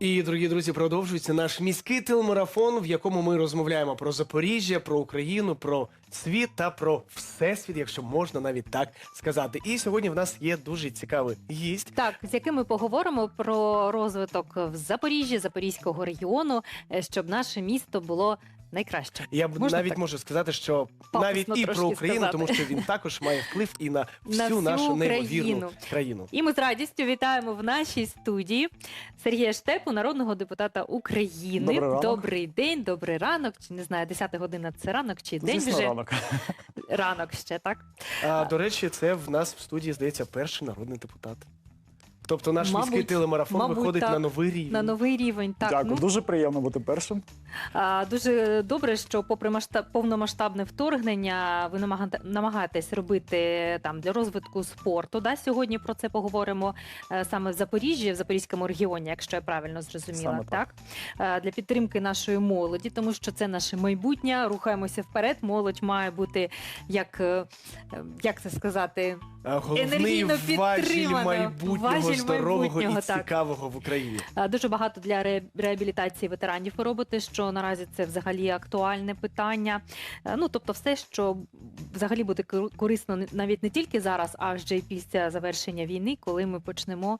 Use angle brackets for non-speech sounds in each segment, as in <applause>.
І, дорогі друзі, продовжується наш міський телемарафон, в якому ми розмовляємо про Запоріжжя, про Україну, про світ та про всесвіт, якщо можна навіть так сказати. І сьогодні в нас є дуже цікавий гість. Так, з яким ми поговоримо про розвиток в Запоріжжі, Запорізького регіону, е, щоб наше місто було найкраще. Я б Можна навіть так? можу сказати, що Пафосно навіть і трошки про Україну, сказати. тому що він також має вплив і на <laughs> всю, На всю нашу неймовірну країну. країну. І ми з радістю вітаємо в нашій студії Сергія Штепу, народного депутата України. Добрий ранок. Добрий день, добрий ранок. Чи не знаю, 10 година це ранок чи день Звісно, вже ранок. <laughs> ранок ще так. А, до речі, це в нас в студії здається перший народний депутат. Тобто наш Мабуть, міський телемарафон мабуть, виходить так. на новий рівень. На новий рівень. Так, Дякую. ну Дуже приємно бути першим. А, Дуже добре, що попри масштаб повномасштабне вторгнення, ви намагате- намагаєтесь робити там для розвитку спорту. Да? Сьогодні про це поговоримо е, саме в Запоріжжі, в Запорізькому регіоні, якщо я правильно зрозуміла. Саме так. Е, Для підтримки нашої молоді, тому що це наше майбутнє. Рухаємося вперед. Молодь має бути як, е, е, як це сказати, А Головний енергійно важіль підтримана. майбутнього Важіль здорового і так. цікавого в Україні. Дуже багато для ре- реабілітації ветеранів ви робите, що наразі це взагалі актуальне питання. Е, Ну тобто, все, що взагалі буде корисно навіть не тільки зараз, а вже й після завершення війни, коли ми почнемо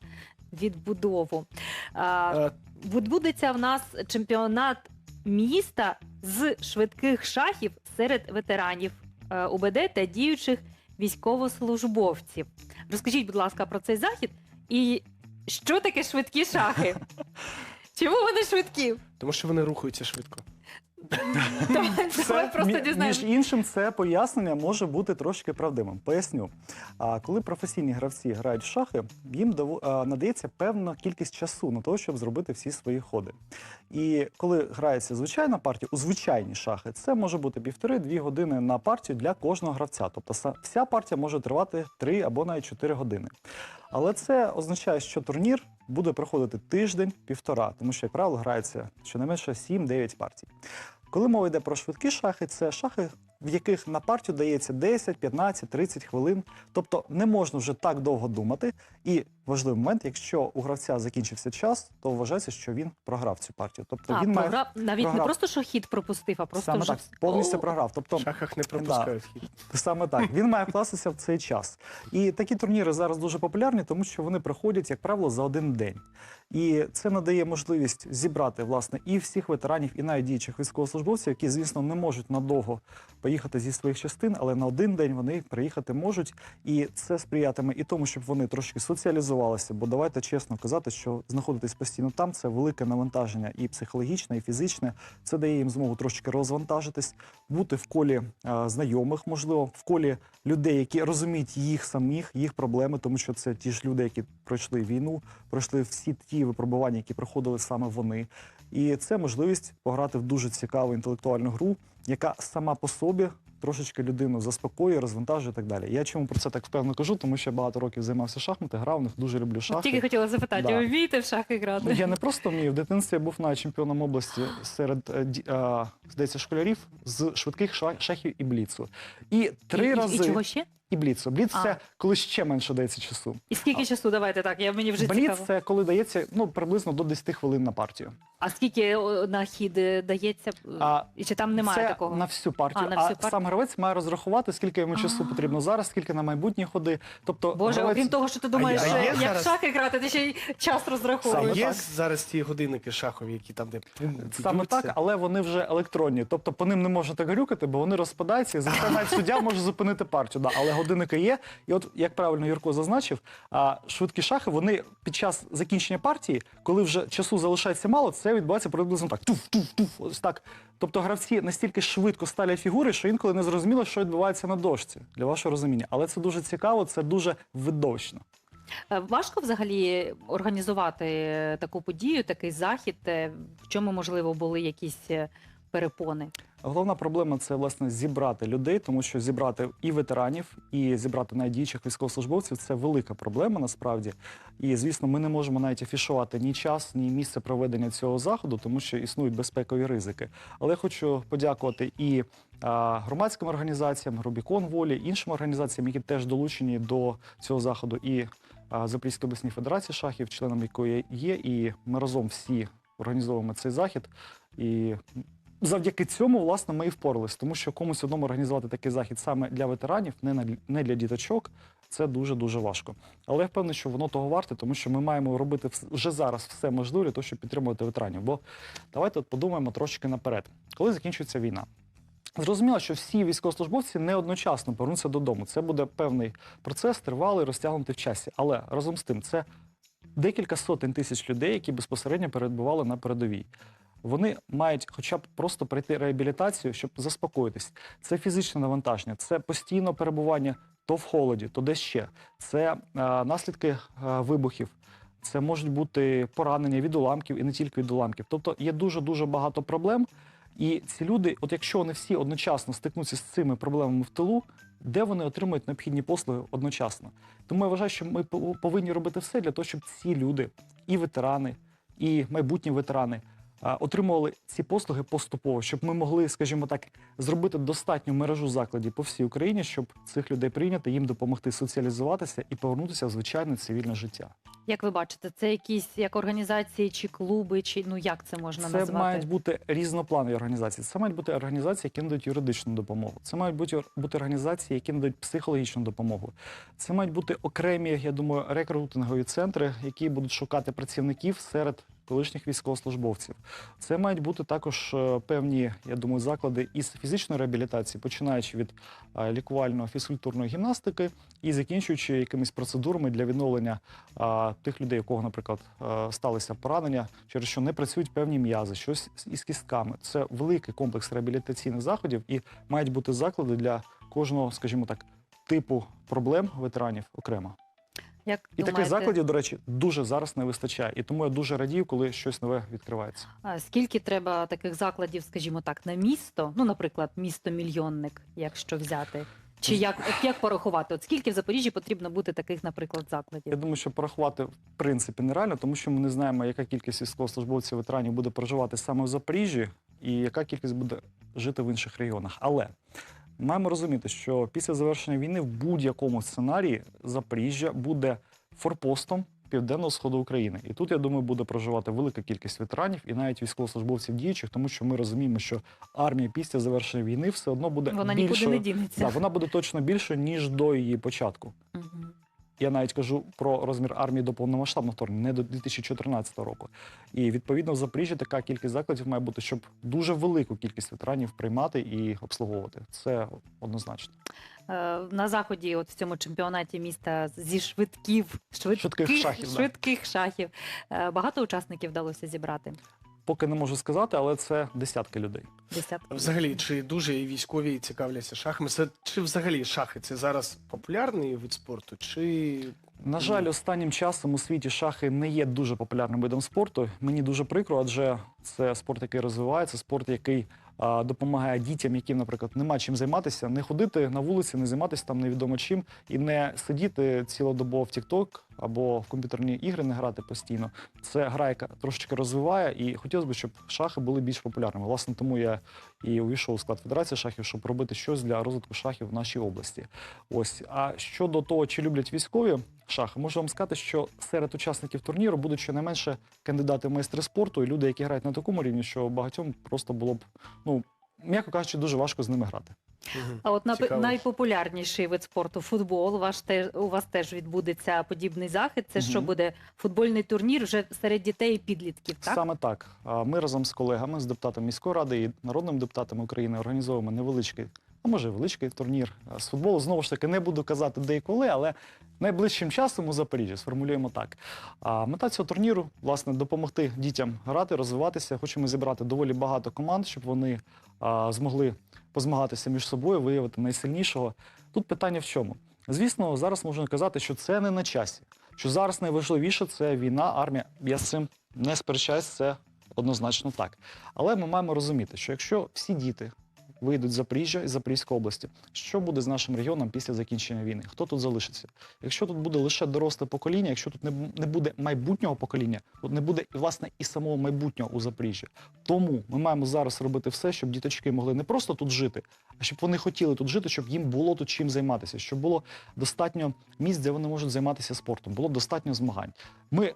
відбудову. А, Е, Відбудеться в нас чемпіонат міста з швидких шахів серед ветеранів е, УБД та діючих військовослужбовців. Розкажіть, будь ласка, про цей захід і що таке швидкі шахи? <laughs> Чому вони швидкі? Тому що вони рухаються швидко. <laughs> Давай, Це, просто мі- дізнаємося. між іншим, це пояснення може бути трошки правдивим. Поясню. А коли професійні гравці грають в шахи, їм а, надається певна кількість часу на те, щоб зробити всі свої ходи. І коли грається звичайна партія, у звичайні шахи, це може бути півтори-дві години на партію для кожного гравця. Тобто са- вся партія може тривати три або навіть чотири години. Але це означає, що турнір буде проходити тиждень-півтора, тому що, як правило, грається щонайменше 7-9 партій. Коли мова йде про швидкі шахи, це шахи, в яких на партію дається 10, 15, 30 хвилин. Тобто не можна вже так довго думати. І важливий момент, якщо у гравця закінчився час, то вважається, що він програв цю партію. Тобто А, він має програв, навіть не просто що хід пропустив, а просто саме вже так повністю О, програв. Тобто В шахах не пропускають хід. Саме так. Він має вкластися в цей час. І такі турніри зараз дуже популярні, тому що вони проходять, як правило, за один день. І це надає можливість зібрати власне і всіх ветеранів, і навіть діючих військовослужбовців, які, звісно, не можуть надовго поїхати зі своїх частин, але на один день вони приїхати можуть. І це сприятиме і тому, щоб вони трошки соціалізувалися. Бо давайте чесно казати, що знаходитись постійно там це велике навантаження і психологічне, і фізичне. Це дає їм змогу трошки розвантажитись, бути в колі е, знайомих, можливо, в колі людей, які розуміють їх самих, їх проблеми, тому що це ті ж люди, які пройшли війну, пройшли всі ті випробування, які проходили саме вони. І це можливість пограти в дуже цікаву інтелектуальну гру, яка сама по собі трошечки людину заспокоює, розвантажує і так далі. Я чому про це так впевнено кажу, тому що я багато років займався шахмати, грав них, дуже люблю От шахи. тільки хотіла запитати, Да. ви вмієте в шахи Ну, грати? Я не просто вмію. В дитинстві я був навіть чемпіоном області серед е, ді- е, здається, школярів з швидких ша- шахів і бліцу. І три і, і- рази І, чого ще? І бліцу. Бліц А. це коли ще менше дається часу. І скільки часу давайте так? Я мені вже Бліц цікаво. це коли дається ну приблизно до 10 хвилин на партію. А скільки о, на хід е, дається? А І чи там немає це такого? на всю партію. А, на всю партію. сам гравець має розрахувати, скільки йому часу А. потрібно зараз, скільки на майбутні ходи. Тобто Боже, гравець... окрім того, що ти думаєш, а що є як зараз- в шахи грати, ти ще й час А розраховуєш. Є так. зараз ті годинники шахові, які там де Саме так, але вони вже електронні. Тобто по ним не можна так грюкати, бо вони розпадаються, і за це навіть суддя може зупинити партію. Да, але годинники є. І от, як правильно Юрко зазначив, а, швидкі шахи вони під час закінчення партії, коли вже часу залишається мало, це відбувається приблизно так. Туф, туф, туф, ось так. Тобто гравці настільки швидко ставлять фігури, що інколи не зрозуміло, що відбувається на дошці, для вашого розуміння. Але це дуже цікаво, це дуже видовищно. Е, Важко взагалі організувати таку подію, такий захід. Е, В чому можливо були якісь е, перепони? Головна проблема це власне зібрати людей, тому що зібрати і ветеранів, і зібрати найдіючих військовослужбовців це велика проблема насправді. І звісно, ми не можемо навіть афішувати ні час, ні місце проведення цього заходу, тому що існують безпекові ризики. Але я хочу подякувати і а, громадським організаціям, Рубікон волі, іншим організаціям, які теж долучені до цього заходу, і а, Запорізької обласній федерації шахів, членом якої є, і ми разом всі організовуємо цей захід. І завдяки цьому, власне, ми і впоралися, тому що комусь одному організувати такий захід саме для ветеранів, не, на, не для діточок, це дуже-дуже важко. Але я впевнений, що воно того варте, тому що ми маємо робити вже зараз все можливе для того, щоб підтримувати ветеранів. Бо давайте от подумаємо трошки наперед, коли закінчується війна. Зрозуміло, що всі військовослужбовці не одночасно повернуться додому. Це буде певний процес, тривалий, розтягнутий в часі. Але разом з тим, це декілька сотень тисяч людей, які безпосередньо перебували на передовій. Вони мають хоча б просто пройти реабілітацію, щоб заспокоїтись. Це фізичне навантаження, це постійне перебування то в холоді, то десь ще. Це е, наслідки е, вибухів. Це можуть бути поранення від уламків і не тільки від уламків. Тобто є дуже дуже багато проблем. І ці люди, от якщо вони всі одночасно стикнуться з цими проблемами в тилу, де вони отримують необхідні послуги одночасно? Тому я вважаю, що ми пов- повинні робити все для того, щоб ці люди, і ветерани, і майбутні ветерани, а, отримували ці послуги поступово, щоб ми могли, скажімо так, зробити достатню мережу закладів по всій Україні, щоб цих людей прийняти, їм допомогти соціалізуватися і повернутися в звичайне цивільне життя. Як ви бачите, це якісь як організації чи клуби, чи ну як це можна Це назвати? мають бути різнопланові організації. Це мають бути організації, які надають юридичну допомогу. Це мають бути, бути організації, які надають психологічну допомогу. Це мають бути окремі, я думаю, рекрутингові центри, які будуть шукати працівників серед колишніх військовослужбовців. Це мають бути також е, певні, я думаю, заклади із фізичної реабілітації, починаючи від е, лікувальної фізкультурної гімнастики і закінчуючи якимись процедурами для відновлення тих людей, у кого, наприклад, е, сталися поранення, через що не працюють певні м'язи, щось із кістками. Це великий комплекс реабілітаційних заходів, і мають бути заклади для кожного, скажімо так, типу проблем ветеранів окремо. Як І таких закладів, до речі, дуже зараз не вистачає. І тому я дуже радію, коли щось нове відкривається. а скільки треба таких закладів, скажімо так, на місто? Ну, наприклад, місто мільйонник, якщо взяти. Чи як, як порахувати? От скільки в Запоріжжі потрібно бути таких, наприклад, закладів? Я думаю, що порахувати в принципі нереально, тому що ми не знаємо, яка кількість військовослужбовців ветеранів буде проживати саме в Запоріжжі, і яка кількість буде жити в інших регіонах. Але маємо розуміти, що після завершення війни в будь-якому сценарії Запоріжжя буде форпостом південного сходу України. І тут я думаю, буде проживати велика кількість ветеранів і навіть військовослужбовців діючих, тому що ми розуміємо, що армія після завершення війни все одно буде Вона нікуди більшою. не дінеться. Да, вона буде точно більшою, ніж до її початку. Мгм. Я навіть кажу про розмір армії до повномасштабного вторгнення, не до 2014 року. І відповідно в Запоріжжі така кількість закладів має бути, щоб дуже велику кількість ветеранів приймати і обслуговувати. Це однозначно. Е, На заході, от в цьому чемпіонаті міста зі швидків, швидких, Швидких шахів, да. шахів. Е, Багато учасників вдалося зібрати. Поки не можу сказати, але це десятки людей. Десятки. Взагалі, чи дуже і військові цікавляться шахами? Це чи взагалі шахи це зараз популярний вид спорту? Чи На жаль, останнім часом у світі шахи не є дуже популярним видом спорту. Мені дуже прикро, адже це спорт, який розвивається, спорт, який допомагає дітям, яким, наприклад, нема чим займатися, не ходити на вулиці, не займатися там невідомо чим і не сидіти цілодобово в TikTok або в комп'ютерні ігри не грати постійно. Це гра, яка трошечки розвиває, і хотілося б, щоб шахи були більш популярними. Власне, тому я і увійшов у склад Федерації шахів, щоб робити щось для розвитку шахів в нашій області. Ось а щодо того, чи люблять військові шахи, можу вам сказати, що серед учасників турніру будуть щонайменше кандидати в майстри спорту і люди, які грають на такому рівні, що багатьом просто було б, ну м'яко кажучи, дуже важко з ними грати. А от на Цікаво. найпопулярніший вид спорту футбол. Ваш те, у вас теж відбудеться подібний захід. Це що Мгм. буде футбольний турнір вже серед дітей і підлітків, так? Саме так. А Ми разом з колегами, з депутатами міської ради і народними депутатами України організовуємо невеличкий, а може величкий турнір з футболу. Знову ж таки, не буду казати де і коли, але найближчим часом у Запоріжжі сформулюємо так. А мета цього турніру власне допомогти дітям грати, розвиватися. Хочемо зібрати доволі багато команд, щоб вони а, змогли позмагатися між собою, виявити найсильнішого. Тут питання в чому? Звісно, зараз можна казати, що це не на часі. Що зараз найважливіше це війна, армія. Я з цим не сперечаюсь, це однозначно так. Але ми маємо розуміти, що якщо всі діти вийдуть з Запоріжжя і Запорізької області. Що буде з нашим регіоном після закінчення війни? Хто тут залишиться? Якщо тут буде лише доросле покоління, якщо тут не, буде майбутнього покоління, тут не буде власне і самого майбутнього у Запоріжжі. Тому ми маємо зараз робити все, щоб діточки могли не просто тут жити, а щоб вони хотіли тут жити, щоб їм було тут чим займатися, щоб було достатньо місць, де вони можуть займатися спортом, було достатньо змагань. Ми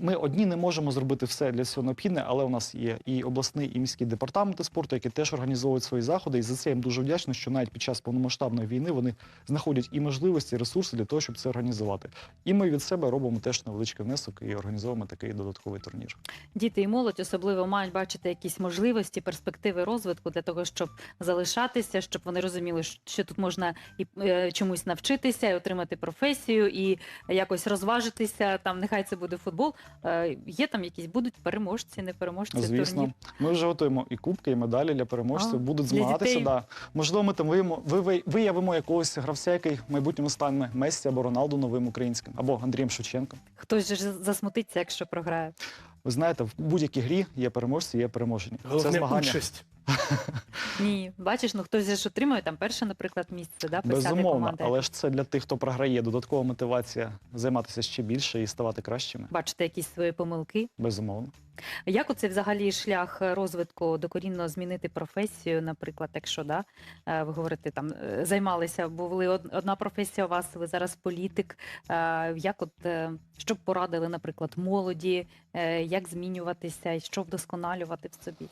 ми одні не можемо зробити все для цього необхідне, але у нас є і обласний, і міський департаменти спорту, які теж організовують свої заходи. І за це їм дуже вдячний, що навіть під час повномасштабної війни вони знаходять і можливості, і ресурси для того, щоб це організувати. І ми від себе робимо теж невеличкий внесок і організовуємо такий додатковий турнір. Діти і молодь особливо мають бачити якісь можливості, перспективи розвитку для того, щоб залишатися, щоб вони розуміли, що тут можна і е, чомусь навчитися, і отримати професію, і якось розважитися. Там нехай це буде футбол. Е, Є там якісь будуть переможці, не переможці. Звісно, турнір. ми вже готуємо і кубки, і медалі для переможців. А, Будуть для змагатися. дітей? Да. Можливо, ми там виявимо, виявимо якогось гравця, який в майбутньому стане Мессі або Роналду новим українським, або Андрієм Шевченком. Хтось же ж засмутиться, якщо програє. Ви знаєте, в будь-якій грі є переможці, є переможені. це змагання. участь. Ні, бачиш, ну хтось же ж отримує там перше, наприклад, місце, да, посяде Безумовно, команди. але ж це для тих, хто програє, додаткова мотивація займатися ще більше і ставати кращими. Бачите якісь свої помилки. Безумовно. Як оце взагалі шлях розвитку докорінно змінити професію, наприклад, якщо да, е, ви говорите, там е, займалися, були од- одна професія у вас, ви зараз політик. Е, Як от е, що б порадили, наприклад, молоді, е, як змінюватися і що вдосконалювати в собі?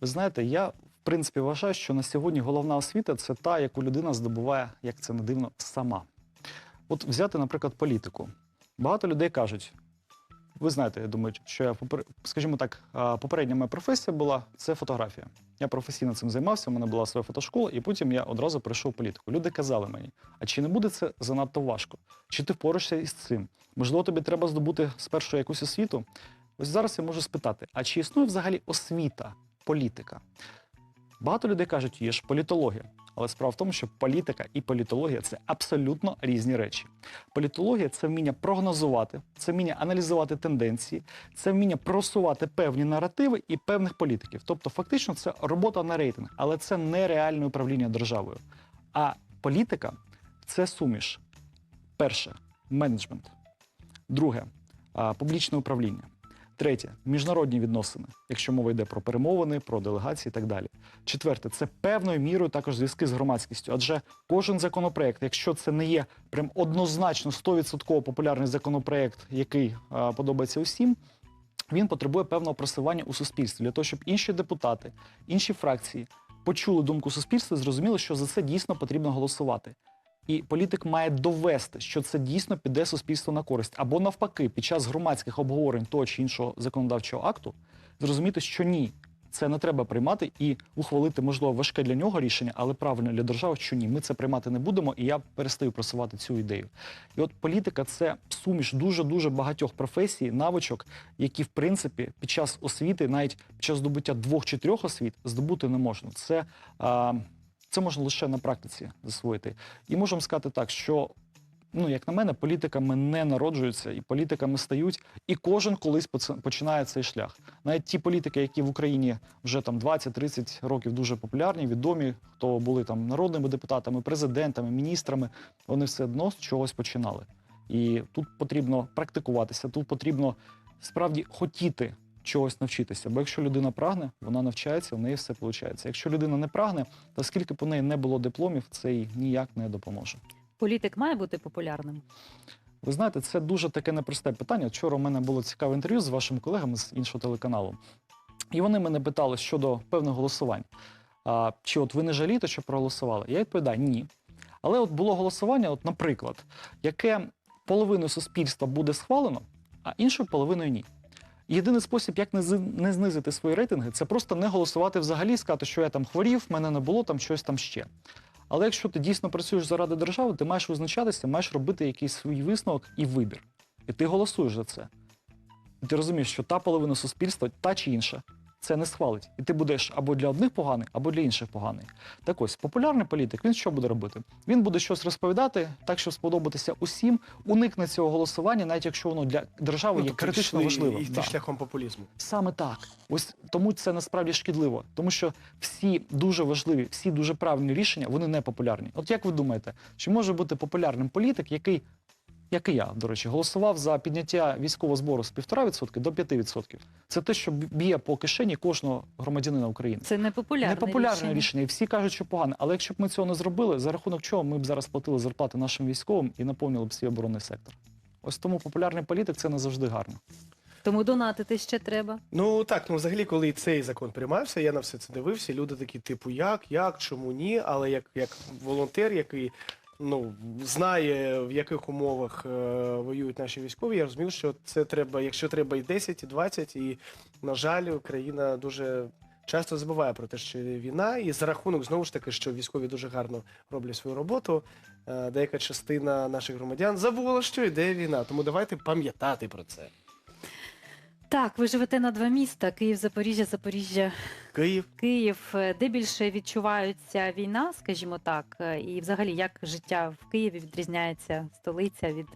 Ви знаєте, я в принципі вважаю, що на сьогодні головна освіта це та, яку людина здобуває, як це не дивно, сама. От взяти, наприклад, політику. Багато людей кажуть. Ви знаєте, я думаю, що я скажімо так, попередня моя професія була це фотографія. Я професійно цим займався, у мене була своя фотошкола, і потім я одразу прийшов в політику. Люди казали мені: а чи не буде це занадто важко? Чи ти впораєшся із цим? Можливо, тобі треба здобути спершу якусь освіту? Ось зараз я можу спитати: а чи існує взагалі освіта, політика? Багато людей кажуть, є ж політологія. Але справа в тому, що політика і політологія це абсолютно різні речі. Політологія це вміння прогнозувати, це вміння аналізувати тенденції, це вміння просувати певні наративи і певних політиків. Тобто, фактично, це робота на рейтинг, але це не реальне управління державою. А політика це суміш. Перше менеджмент. Друге публічне управління. Третє міжнародні відносини, якщо мова йде про перемовини, про делегації і так далі. Четверте, це певною мірою також зв'язки з громадськістю. Адже кожен законопроект, якщо це не є прям однозначно 100% популярний законопроект, який а, подобається усім, він потребує певного просування у суспільстві для того, щоб інші депутати, інші фракції почули думку суспільства і зрозуміли, що за це дійсно потрібно голосувати. І політик має довести, що це дійсно піде суспільству на користь, або навпаки, під час громадських обговорень того чи іншого законодавчого акту зрозуміти, що ні, це не треба приймати і ухвалити, можливо, важке для нього рішення, але правильно для держави, що ні, ми це приймати не будемо, і я перестаю просувати цю ідею. І от політика це суміш дуже дуже багатьох професій, навичок, які в принципі під час освіти, навіть під час здобуття двох чи трьох освіт, здобути не можна. Це а, це можна лише на практиці засвоїти. І можемо сказати так, що. Ну, як на мене, політиками не народжуються, і політиками стають, і кожен колись починає цей шлях. Навіть ті політики, які в Україні вже там 20-30 років дуже популярні, відомі, хто були там народними депутатами, президентами, міністрами, вони все одно з чогось починали. І тут потрібно практикуватися, тут потрібно справді хотіти чогось навчитися. Бо якщо людина прагне, вона навчається, в неї все виходить. Якщо людина не прагне, то скільки б у неї не було дипломів, це їй ніяк не допоможе. Політик має бути популярним. Ви знаєте, це дуже таке непросте питання. Вчора у мене було цікаве інтерв'ю з вашими колегами з іншого телеканалу. І вони мене питали щодо певних голосувань. А, чи от ви не жалієте, що проголосували? Я відповідаю ні. Але от було голосування, от, наприклад, яке половину суспільства буде схвалено, а іншу половиною ні. Єдиний спосіб, як не, знизити свої рейтинги, це просто не голосувати взагалі, сказати, що я там хворів, мене не було, там щось там ще. Але якщо ти дійсно працюєш заради держави, ти маєш визначатися, маєш робити якийсь свій висновок і вибір. І ти голосуєш за це. І ти розумієш, що та половина суспільства, та чи інша, це не схвалить. І ти будеш або для одних поганий, або для інших поганий. Так ось, популярний політик, він що буде робити? Він буде щось розповідати, так щоб сподобатися усім, уникне цього голосування, навіть якщо воно для держави Ну, є тобто критично важливим. І йти шляхом популізму. Саме так. Ось тому це насправді шкідливо, тому що всі дуже важливі, всі дуже правильні рішення вони не популярні. От як ви думаєте, чи може бути популярним політик, який, як і я, до речі, голосував за підняття військового збору з 1,5% до 5%? Це те, що б'є по кишені кожного громадянина України. Це не популярне, Непопулярне рішення. рішення. і всі кажуть, що погане. Але якщо б ми цього не зробили, за рахунок чого ми б зараз платили зарплати нашим військовим і наповнили б свій оборонний сектор? Ось тому популярний політик це не завжди гарно. Тому донатити ще треба. Ну так, ну взагалі, коли цей закон приймався, я на все це дивився. Люди такі, типу, як, як, чому ні? Але як, як волонтер, який ну знає в яких умовах е, воюють наші військові, я розумів, що це треба, якщо треба і 10, і 20, і на жаль, Україна дуже. Часто забуває про те, що війна, і за рахунок знову ж таки, що військові дуже гарно роблять свою роботу. е, Деяка частина наших громадян забула, що йде війна. Тому давайте пам'ятати про це. Так, ви живете на два міста: Київ, Запоріжжя, Запоріжжя, Київ. Київ. Е, Де більше відчувається війна, скажімо так, е, і взагалі як життя в Києві відрізняється столиця від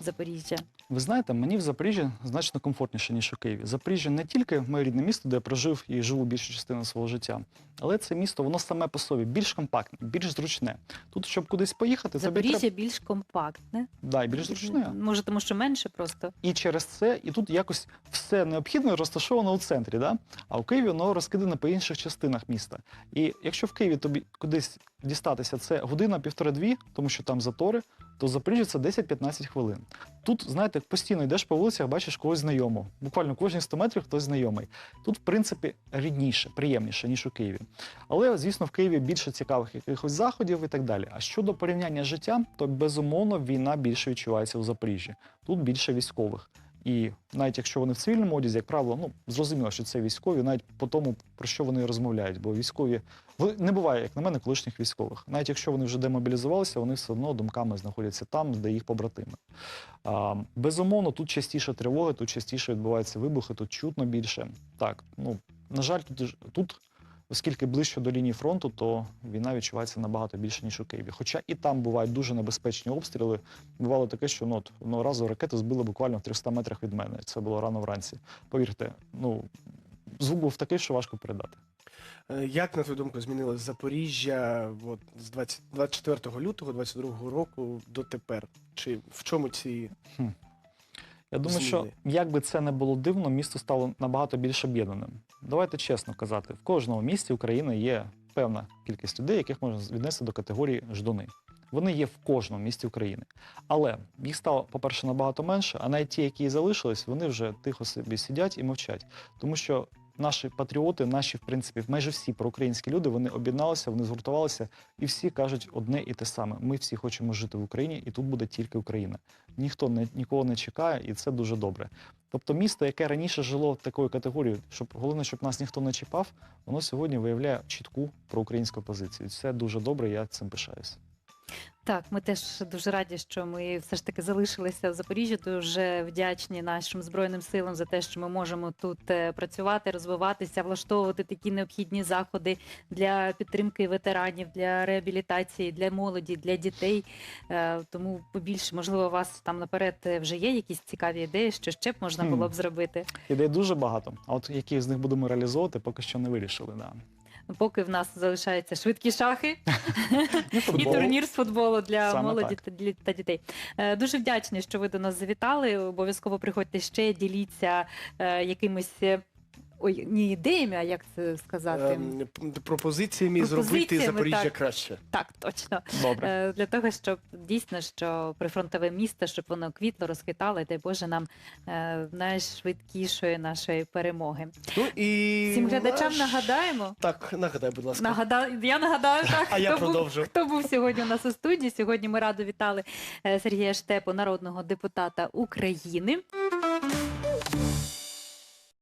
Запоріжжя? Ви знаєте, мені в Запоріжжі значно комфортніше, ніж у Києві. Запоріжжя не тільки моє рідне місто, де я прожив і живу більшу частину свого життя, але це місто, воно саме по собі більш компактне, більш зручне. Тут, щоб кудись поїхати, Запоріжжя треба більш компактне. да, і більш зручне. Може, тому що менше просто. І через це, і тут якось все необхідне розташовано у центрі, да? а у Києві воно розкидане по інших частинах міста. І якщо в Києві тобі кудись дістатися, це година, півтори-дві, тому що там затори, то в Запоріжжі це 10-15 хвилин. Тут, знаєте, постійно йдеш по вулицях, бачиш когось знайомого. Буквально кожні 100 метрів хтось знайомий. Тут, в принципі, рідніше, приємніше, ніж у Києві. Але, звісно, в Києві більше цікавих якихось заходів і так далі. А щодо порівняння життя, то безумовно війна більше відчувається у Запоріжжі. Тут більше військових. І навіть якщо вони в цивільному одязі, як правило, ну зрозуміло, що це військові, навіть по тому, про що вони розмовляють. Бо військові не буває, як на мене, колишніх військових. Навіть якщо вони вже демобілізувалися, вони все одно думками знаходяться там, де їх побратими. А, безумовно, тут частіше тривоги, тут частіше відбуваються вибухи, тут чутно більше. Так, ну на жаль, тут тут. Оскільки ближче до лінії фронту, то війна відчувається набагато більше, ніж у Києві. Хоча і там бувають дуже небезпечні обстріли. Бувало таке, що ну, от, одного разу ракету збили буквально в 300 метрах від мене. Це було рано вранці. Повірте, ну звук був такий, що важко передати. Е, Як, на твою думку, змінилось Запоріжжя от, з 20, 24 лютого 22 року до тепер? Чи в чому ці Я думаю, що як би це не було дивно, місто стало набагато більш об'єднаним. Давайте чесно казати, в кожному місті України є певна кількість людей, яких можна віднести до категорії ждуни. Вони є в кожному місті України. Але їх стало, по-перше, набагато менше, а навіть ті, які залишились, вони вже тихо собі сидять і мовчать. Тому що наші патріоти, наші, в принципі, майже всі проукраїнські люди, вони об'єдналися, вони згуртувалися, і всі кажуть одне і те саме: ми всі хочемо жити в Україні, і тут буде тільки Україна. Ніхто не нікого не чекає, і це дуже добре. Тобто, місто, яке раніше жило такою категорією, щоб головне, щоб нас ніхто не чіпав, воно сьогодні виявляє чітку проукраїнську позицію. Це дуже добре. Я цим пишаюся. Так, ми теж дуже раді, що ми все ж таки залишилися в Запоріжжі. Дуже вдячні нашим збройним силам за те, що ми можемо тут е, працювати, розвиватися, влаштовувати такі необхідні заходи для підтримки ветеранів, для реабілітації, для молоді, для дітей. Е, Тому побільше, можливо, у вас там наперед е, вже є якісь цікаві ідеї, що ще б можна було б зробити. Ідей дуже багато. А от які з них будемо реалізовувати, поки що не вирішили. Да. Поки в нас залишаються швидкі шахи. <laughs> І турнір з футболу для молоді та дітей. Е, Дуже вдячні, що ви до нас завітали. Обов'язково приходьте ще, діліться е, якимись. Ой, не ідеями, а як це сказати? ем, пропозиціями зробити Пропозиціями, Запоріжжя так. краще? Так, точно. Добре. Е, Для того, щоб дійсно, що прифронтове місто, щоб воно квітло, розквітало, і дай Боже нам е, найшвидкішої нашої перемоги. Ну і Всім глядачам наш- нагадаємо. Так, нагадай, будь ласка. Нагадаю, я нагадаю так. <laughs> А я хто був- продовжу. Хто був сьогодні у нас у студії? Сьогодні ми радо вітали е, Сергія Штепу, народного депутата України.